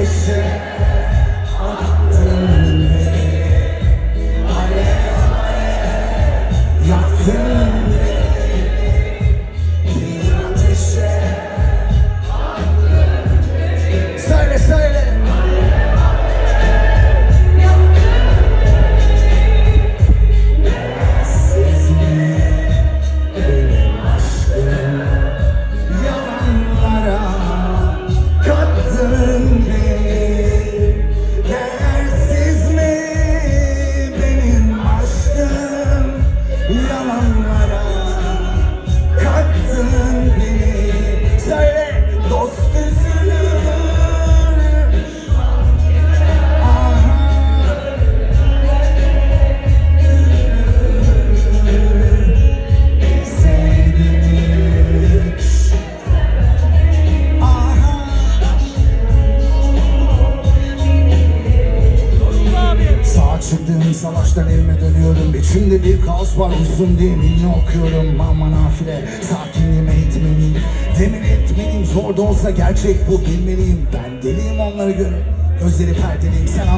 ateşe attın beni. Alev yaktın çıktığım savaştan evime dönüyorum. İçimde bir kaos var uysun diye ninni okuyorum. Aman nafile sakinliğime eğitmeliyim Demin etmeliyim zor da olsa gerçek bu bilmeliyim. Ben deliyim onları göre. Gözleri perdeliyim sen anla